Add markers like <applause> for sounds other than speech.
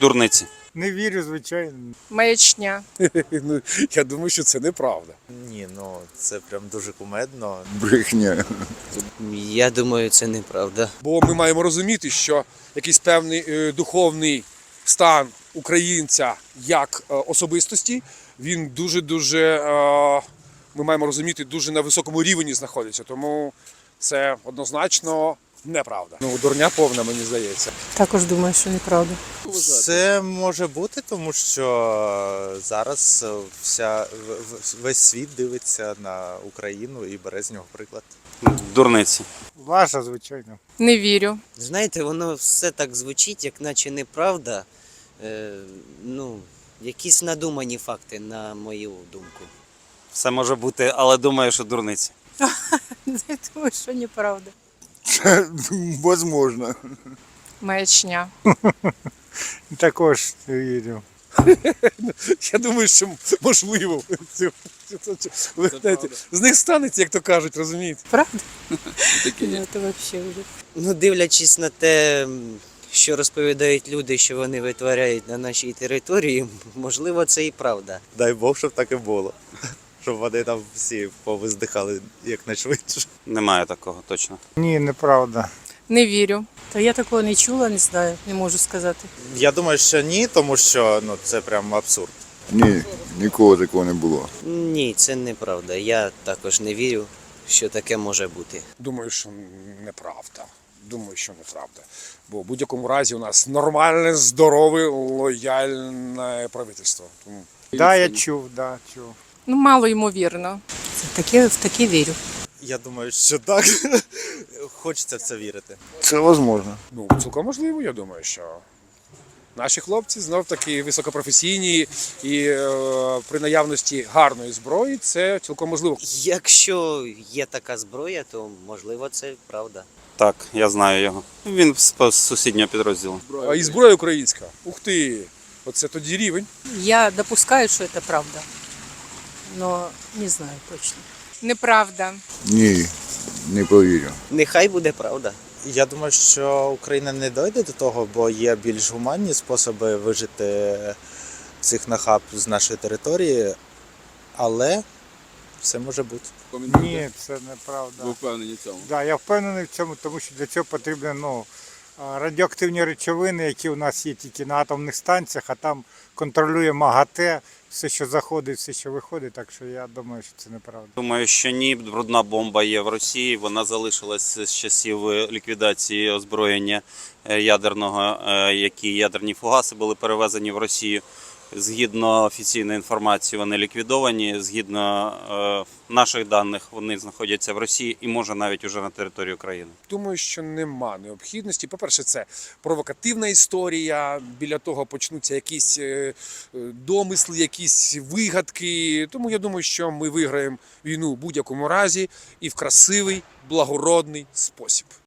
Дурниці. Не вірю, звичайно. Маячня. <laughs> Ну, я думаю, що це неправда. Ні, ну це прям дуже кумедно. Брехня. Я думаю, це неправда. Бо ми маємо розуміти, що якийсь певний е, духовний стан українця як е, особистості, він дуже-дуже, е, ми маємо розуміти, дуже на високому рівні знаходиться. Тому це однозначно неправда. Ну, дурня повна, мені здається. Також думаю, що неправда. Це може бути, тому що зараз вся весь світ дивиться на Україну і бере з нього приклад. Дурниці. Ваша, звичайно. Не вірю. Знаєте, воно все так звучить, як наче неправда. Е, ну, якісь надумані факти, на мою думку. Все може бути, але думаю, що дурниці. <laughs> Я думаю, що неправда. Возможно. Маячня. Також вірю. <laughs> Я думаю, що можливо. Ви знаєте, з них станеться, як то кажуть, розумієте? Правда? <laughs> Ну, це взагалі вже. Ну, дивлячись на те, що розповідають люди, що вони витворяють на нашій території, можливо, це і правда. Дай Бог, щоб так і було. Щоб вони там всі повиздихали якнайшвидше. Немає такого точно. Ні, неправда. Не вірю. Та я такого не чула, не знаю, не можу сказати. Я думаю, що ні, тому що ну це прям абсурд. Ні, нікого такого не було. Ні, це неправда. Я також не вірю, що таке може бути. Думаю, що неправда. Думаю, що неправда. Бо в будь-якому разі у нас нормальне, здорове, лояльне правительство. Тому Да, я чув, да, чув. Ну, мало ймовірно. Це таке, в таке вірю. Я думаю, що так. <laughs> Хочеться в це вірити. Це возможно. ну, цілком можливо, я думаю, що наші хлопці знов таки високопрофесійні і е, при наявності гарної зброї це цілком можливо. Якщо є така зброя, то можливо це правда. Так, я знаю його. Він з з сусіднього підрозділу. А і зброя українська. Ух ти! Оце тоді рівень. Я допускаю, що це правда, але не знаю точно. Неправда. Ні, не повірю. Нехай буде правда. Я думаю, що Україна не дойде до того, бо є більш гуманні способи вижити цих нахаб з нашої території, але все може бути. Ні, це неправда. Ви впевнені в цьому? Да, я впевнений в цьому, тому що для цього потрібні ну, радіоактивні речовини, які у нас є тільки на атомних станціях, а там контролює МАГАТЕ, все, що заходить, все, що виходить. Так що я думаю, що це неправда. Думаю, що ні. Брудна бомба є в Росії. Вона залишилась з часів е, ліквідації озброєння е, ядерного, е, які ядерні фугаси були перевезені в Росію. Згідно офіційної інформації, вони ліквідовані. Згідно е, наших даних, вони знаходяться в Росії і може навіть уже на території України. Думаю, що нема необхідності. По-перше, це провокативна історія. Біля того почнуться якісь домисли, якісь вигадки. Тому я думаю, що ми виграємо війну в будь-якому разі і в красивий, благородний спосіб.